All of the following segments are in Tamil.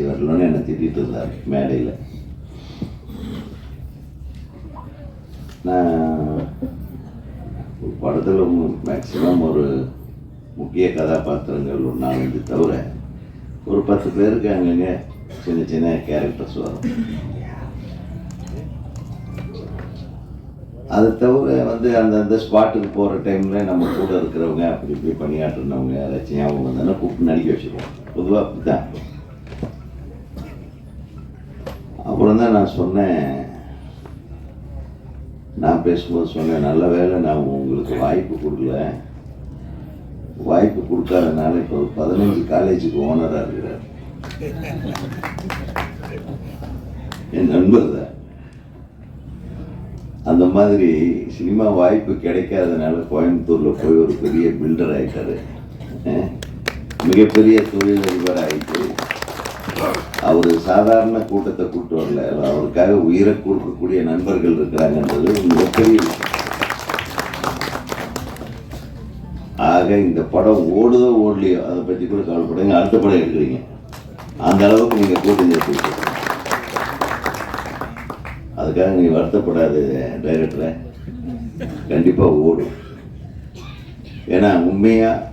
பேசி வரலன்னு என்னை திட்டிகிட்டு இருந்தார் மேடையில். நான் படத்தில் மேக்சிமம் ஒரு முக்கிய கதாபாத்திரங்கள் ஒரு நாலஞ்சு தவிர ஒரு பத்து பேருக்கு அங்கங்கே சின்ன சின்ன கேரக்டர்ஸ் வரும். அது தவிர வந்து அந்தந்த ஸ்பாட்டுக்கு போகிற டைமில் நம்ம கூட இருக்கிறவங்க அப்படி இப்படி பணியாற்றினவங்க யாராச்சும் ஞாபகம் வந்தாலும் கூப்பிட்டு நடிக்க வச்சுருவோம். பொதுவாக அப்படி தான் அப்புறம் தான் நான் சொன்னேன். நான் பேசும்போது சொன்னேன் நல்ல வேலை நான் உங்களுக்கு வாய்ப்பு கொடுக்கல. வாய்ப்பு கொடுக்காதனால இப்போ பதினஞ்சு காலேஜுக்கு ஓனராக இருக்கிறார். என் நண்பர் தான். அந்த மாதிரி சினிமா வாய்ப்பு கிடைக்காதனால கோயம்புத்தூரில் போய் ஒரு பெரிய பில்டர் ஆகிட்டாரு மிகப்பெரிய தொழிலதிபர் ஆகிட்டு அவர் சாதாரண கூட்டத்தை கூட்டு வரல. அவருக்காக உயிரை கொடுக்கக்கூடிய நண்பர்கள் இருக்கிறாங்கன்றது மிகப்பெரிய விஷயம். ஆக இந்த படம் ஓடுதோ ஓடலையோ அதை பற்றி கூட கவலைப்படுங்க. அடுத்த படம் எடுக்கிறீங்க. அந்த அளவுக்கு நீங்கள் கூட்டம் சேர்த்து அதுக்காக நீ வருத்தப்படாது டைரக்டரை. கண்டிப்பாக ஓடும். ஏன்னா உண்மையாக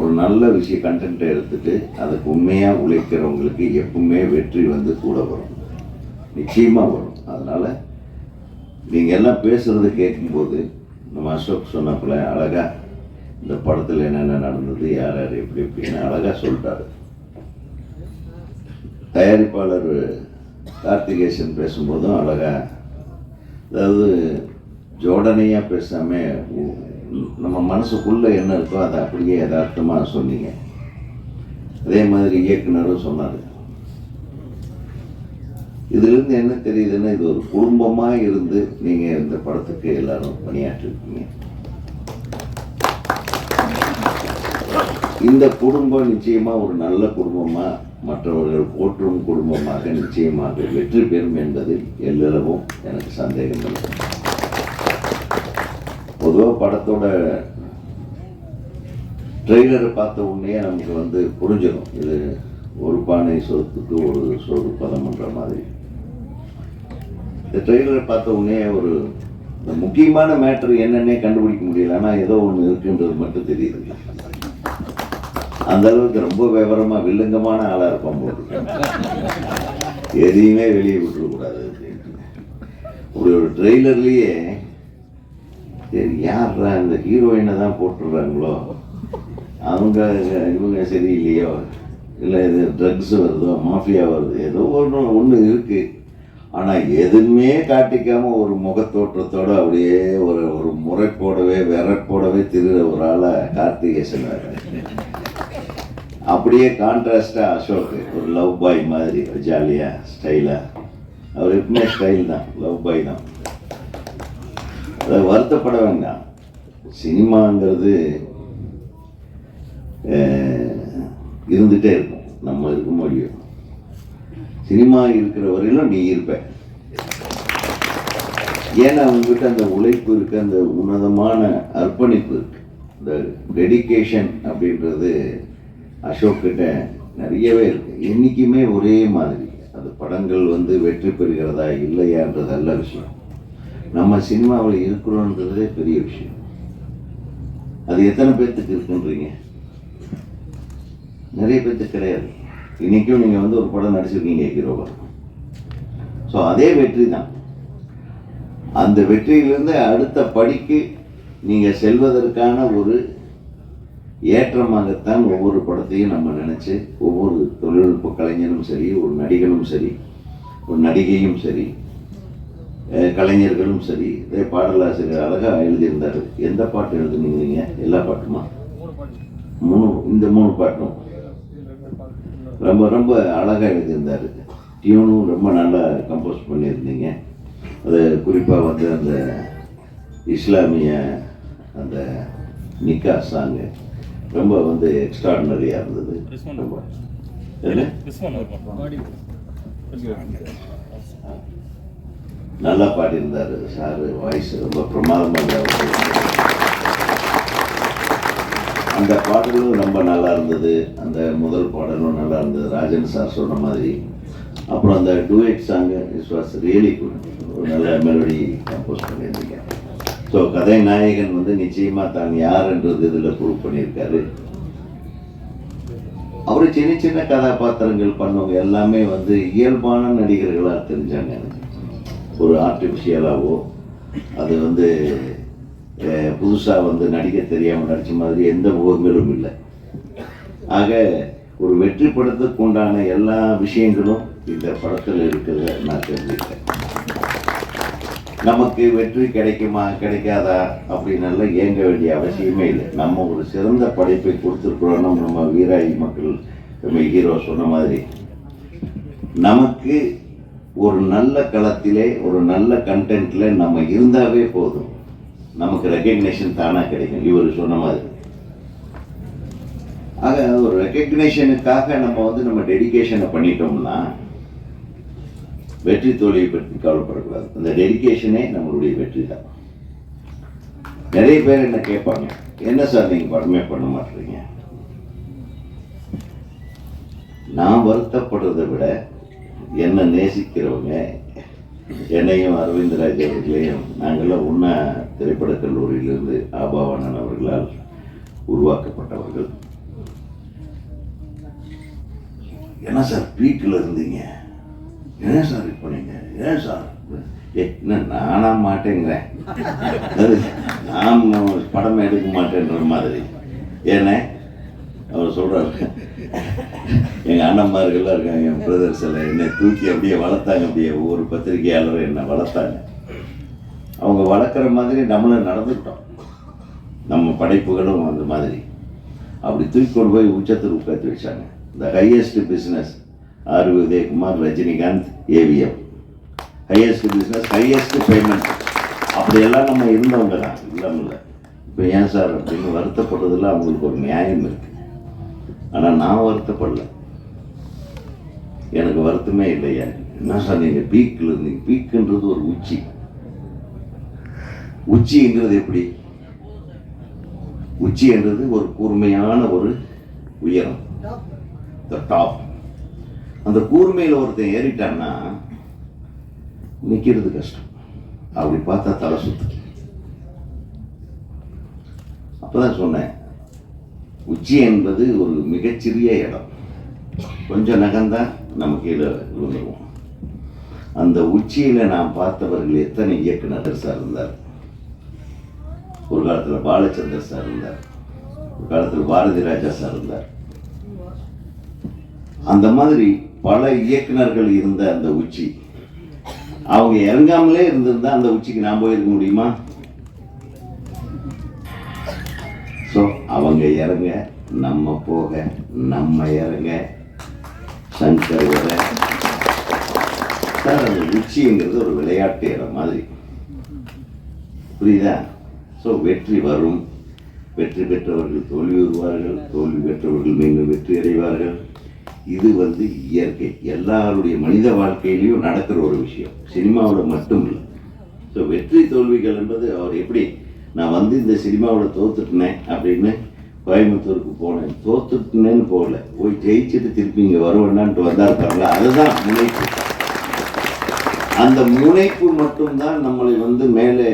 ஒரு நல்ல விஷய கண்டென்ட்டை எடுத்துட்டு அதுக்கு உண்மையாக உழைக்கிறவங்களுக்கு எப்பவுமே வெற்றி வந்து கூட வரும். நிச்சயமாக வரும். அதனால் நீங்கள் எல்லாம் பேசுகிறது கேட்கும்போது நம்ம அசோக் சொன்னப்பல அழகாக இந்த படத்தில் என்னென்ன நடந்தது யார் யார் எப்படி எப்படின்னு அழகாக சொல்லிட்டாரு. தயாரிப்பாளர் கார்த்திகேசன் பேசும்போதும் அழகாக அதாவது ஜோடனையாக பேசாமல் நம்ம மனசுக்குள்ளே என்ன இருக்கோ அதை அப்படியே யதார்த்தமாக சொன்னீங்க. அதே மாதிரி இயக்குனரும் சொன்னார். இதுலேருந்து என்ன தெரியுதுன்னா இது ஒரு குடும்பமாக இருந்து நீங்கள் இந்த படத்துக்கு எல்லாரும் பணியாற்றிருக்கீங்க. இந்த குடும்பம் நிச்சயமாக ஒரு நல்ல குடும்பமாக மற்றவர்கள் போற்றும் குடும்பமாக நிச்சயமாக வெற்றி பெறும் என்பதில் எல்லளவும் எனக்கு சந்தேகம் இல்லை பொதுவாக படத்தோட ட்ரெய்லரை பார்த்த உடனே நமக்கு வந்து புரிஞ்சிடும். இது ஒரு பானை சொத்துக்கு ஒரு சோறு பதம்ன்ற மாதிரி. இந்த ட்ரெய்லரை பார்த்த உடனே ஒரு இந்த முக்கியமான மேட்ரு என்னன்னே கண்டுபிடிக்க முடியல. ஆனால் ஏதோ ஒன்று இருக்குன்றது மட்டும் தெரியுது. அந்த அளவுக்கு ரொம்ப விவரமாக வில்லங்கமான ஆளாக இருப்பான் போது எதையுமே வெளியே விட்டுறக்கூடாது அப்படின்ட்டு. ஒரு ட்ரெய்லர்லேயே சரி யார்ரா இந்த ஹீரோயினை தான் போட்டுடுறாங்களோ அவங்க இவங்க சரியில்லையோ? இல்லை இது ட்ரக்ஸ் வருதோ மாஃபியா வருது ஏதோ ஒன்று ஒன்று இருக்குது ஆனால் எதுவுமே காட்டிக்காமல் ஒரு முகத்தோற்றத்தோடு அப்படியே ஒரு ஒரு முறைப்போடவே விரப்போடவே திருகிற ஒரு ஆளை கார்த்திகேசன் அப்படியே கான்ட்ராஸ்டாக அசோக் ஒரு லவ் பாய் மாதிரி ஜாலியாக ஸ்டைலாக அவர் எப்பவுமே ஸ்டைல் தான் லவ் பாய் தான். அதை வருத்தப்பட வேண்டாம். சினிமாங்கிறது இருந்துகிட்டே இருக்கும். நம்ம இருக்க முடியும் சினிமா இருக்கிற வரையிலும் நீ இருப்ப. ஏன்னா உங்ககிட்ட அந்த உழைப்பு இருக்கு அந்த உன்னதமான அர்ப்பணிப்பு இருக்கு. இந்த டெடிகேஷன் அப்படின்றது அசோக் கிட்ட நிறையவே இருக்கு. என்றைக்குமே ஒரே மாதிரி. அது படங்கள் வந்து வெற்றி பெறுகிறதா இல்லையான்றது நல்ல விஷயம். நம்ம சினிமாவில் இருக்கிறோன்றதே பெரிய விஷயம். அது எத்தனை பேர்த்துக்கு இருக்குன்றீங்க? நிறைய பேர்த்துக்கு கிடையாது. இன்றைக்கும் நீங்கள் வந்து ஒரு படம் நடிச்சிருக்கீங்க ஹீரோவா. ஸோ அதே வெற்றி தான். அந்த வெற்றியிலிருந்து அடுத்த படிக்கு நீங்கள் செல்வதற்கான ஒரு ஏற்றமாகத்தான் ஒவ்வொரு படத்தையும் நம்ம நினச்சி ஒவ்வொரு தொழில்நுட்ப கலைஞனும் சரி ஒரு நடிகனும் சரி ஒரு நடிகையும் சரி கலைஞர்களும் சரி இதே பாடலாசிரியர் அழகாக எழுதியிருந்தார். எந்த பாட்டு எழுதுனீங்க? எல்லா பாட்டுமா? மூணு இந்த மூணு பாட்டும். ரொம்ப ரொம்ப அழகாக எழுதியிருந்தார். டியூனும் ரொம்ப நல்லா கம்போஸ் பண்ணியிருந்தீங்க. அது குறிப்பாக வந்து அந்த இஸ்லாமிய அந்த நிக்கா சாங்கு ரொம்ப வந்து எக்ஸ்ட்ராடினரியாக இருந்தது. ரொம்ப. என்ன? நல்லா பாடியிருந்தார் சார் வாய்ஸ் ரொம்ப பிரமாதமாக அந்த பாடலும் ரொம்ப நல்லா இருந்தது. அந்த முதல் பாடலும் நல்லா இருந்தது. ராஜன் சார் சொன்ன மாதிரி. அப்புறம் அந்த duet song is was really good ஒரு நல்ல மெலடி கம்போஸ் பண்ணியிருந்தீங்க. ஸோ கதை நாயகன் வந்து நிச்சயமாக தான் யாருன்றது இதில் ப்ரூவ் பண்ணியிருக்காரு. அவர் சின்ன சின்ன கதாபாத்திரங்கள் பண்ணவங்க எல்லாமே வந்து இயல்பான நடிகர்களாக தெரிஞ்சாங்க எனக்கு. ஒரு ஆர்டிஃபிஷியலாகவோ அது வந்து புதுசாக வந்து நடிக்க தெரியாமல் நடித்த மாதிரி எந்த முகங்களும் இல்லை. ஆக ஒரு வெற்றி படத்துக்கு உண்டான எல்லா விஷயங்களும் இந்த படத்தில் இருக்கிறத நான் தெரிஞ்சுக்கிறேன் நமக்கு வெற்றி கிடைக்குமா கிடைக்காதா அப்படின்னெல்லாம் இயங்க ஏங்க வேண்டிய அவசியமே இல்லை. நம்ம ஒரு சிறந்த படைப்பை கொடுத்துருக்குறோம் நம்ம வீராயி மக்கள் நம்ம ஹீரோ சொன்ன மாதிரி. நமக்கு ஒரு நல்ல களத்திலே ஒரு நல்ல கண்டென்ட்ல நம்ம இருந்தாவே போதும். நமக்கு ரெக்கக்னேஷன் தானாக கிடைக்கும். இவர் சொன்ன மாதிரி. ஆக ஒரு ரெக்கக்னேஷனுக்காக நம்ம வந்து நம்ம டெடிகேஷனை பண்ணிட்டோம்னா வெற்றி தோல்வியை பற்றி கவலைப்படக்கூடாது. அந்த டெடிகேஷனே நம்மளுடைய வெற்றி தான். நிறைய பேர் என்ன கேட்பாங்க என்ன சார் நீங்கள் படமே பண்ண மாட்டீங்க? நான் வருத்தப்படுறதை விட என்னை நேசிக்கிறவங்க என்னையும் அரவிந்தராஜ் அவர்களையும் நாங்கள்லாம் ஒன்றா திரைப்படக் கல்லூரியிலிருந்து ஆபாவானன் அவர்களால் உருவாக்கப்பட்டவர்கள். என்ன சார் பீக்கில் இருந்தீங்க? ஏன் சார் இப்போ நீங்கள் ஏன் சார்? என்ன நானா மாட்டேங்கிறேன். நான் படம் எடுக்க மாட்டேன்ற மாதிரி. ஏன்னா அவர் சொல்கிறாரு எங்கள் அண்ணன்மார்கள்லாம் இருக்காங்க என் பிரதர்ஸ் எல்லாம் என்னை தூக்கி அப்படியே வளர்த்தாங்க அப்படியே ஒவ்வொரு பத்திரிகையாளரும் என்னை வளர்த்தாங்க. அவங்க வளர்க்குற மாதிரி நம்மளும் நடந்துக்கிட்டோம். நம்ம படைப்புகளும் அந்த மாதிரி. அப்படி தூக்கி கொண்டு போய் உச்சத்தில் உட்காந்து வச்சாங்க. The highest business R Udayakumar Rajinikanth AVM highest business highest payment அப்படியெல்லாம் நம்ம இருந்தவங்க தான். இல்லாமல் இப்போ ஏன் சார் அப்படின்னு வருத்தப்படுறதுல அவங்களுக்கு ஒரு நியாயம் இருக்குது ஆனால் நான் வருத்தப்படல. எனக்கு வருத்தமே இல்லையா. என்ன சார் நீங்கள் பீக்கில் இருந்தீங்க பீக்குன்றது ஒரு உச்சி. உச்சிங்கிறது எப்படி? உச்சி என்றது ஒரு கூர்மையான ஒரு உயரம். த டாப் அந்த கூர்மையில் ஒருத்தன் ஏறிட்டான்னா நிற்கிறது கஷ்டம். அப்படி பார்த்தா தலை சுத்து அப்போதான் சொன்னேன் உச்சி என்பது ஒரு மிகச்சிறிய இடம். கொஞ்சம் நகர்ந்தால் நம்ம கீழே விழுந்துருவோம். அந்த உச்சியில் நான் பார்த்தவர்கள் எத்தனை இயக்குநர் சார் இருந்தார்? ஒரு காலத்தில் பாலச்சந்தர் சார் இருந்தார். ஒரு காலத்தில் பாரதி ராஜா சார் இருந்தார். அந்த மாதிரி பல இயக்குனர்கள் இருந்த அந்த உச்சி. அவங்க இறங்காமலே இருந்திருந்தா அந்த உச்சிக்கு நான் போயிருக்க முடியுமா? ஸோ அவங்க இறங்க நம்ம போக நம்ம இறங்க. சங்கர் வர. சார் அந்த உச்சிங்கிறது ஒரு விளையாட்டு இடம் மாதிரி. புரியுதா? ஸோ வெற்றி வரும். வெற்றி பெற்றவர்கள் தோல்வி வருவார்கள் தோல்வி பெற்றவர்கள் மீண்டும் வெற்றி அடைவார்கள். இது வந்து இயற்கை. எல்லாருடைய மனித வாழ்க்கையிலையும் நடக்கிற ஒரு விஷயம். சினிமாவில் மட்டும் இல்லை. ஸோ வெற்றி தோல்விகள் என்பது அவர் எப்படி நான் வந்து இந்த சினிமாவில் தோத்துட்டினேன் அப்படின்னு கோயம்புத்தூருக்கு போனேன். தோத்துட்டினேன்னு போகல. போய் ஜெயிச்சுட்டு திருப்பி இங்கே வருவேன்னான்ட்டு வந்தார் பாருங்களா அதுதான் முனைப்பு. அந்த முனைப்பு மட்டும்தான் நம்மளை வந்து மேலே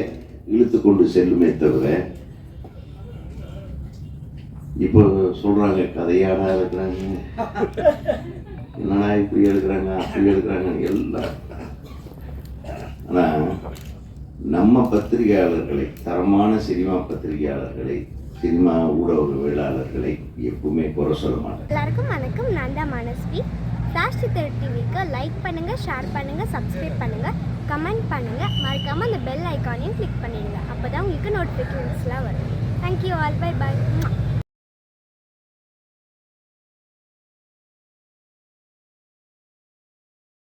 இழுத்து கொண்டு செல்லுமே தவிர இப்போ சொல்கிறாங்க கதையாடா இருக்கிறாங்க. என்னடா இப்படி எடுக்கிறாங்க அப்படி எடுக்கிறாங்க எல்லாம். ஆனால் நம்ம பத்திரிகையாளர்களை தரமான சினிமா பத்திரிகையாளர்களை சினிமா ஊடகவியலாளர்களை எப்பவுமே குறை சொல்ல மாட்டேன். எல்லாருக்கும் வணக்கம். நான் தான் மனஸ்வி. ஃப்ளாஷ் சித்தர் டிவிக்கு லைக் பண்ணுங்க ஷேர் பண்ணுங்க சப்ஸ்கிரைப் பண்ணுங்க கமெண்ட் பண்ணுங்க. மறக்காம அந்த பெல் ஐக்கானையும் கிளிக் பண்ணிடுங்க. அப்போ தான் உங்களுக்கு நோட்டிஃபிகேஷன்ஸ்லாம் வரும். Thank you all by by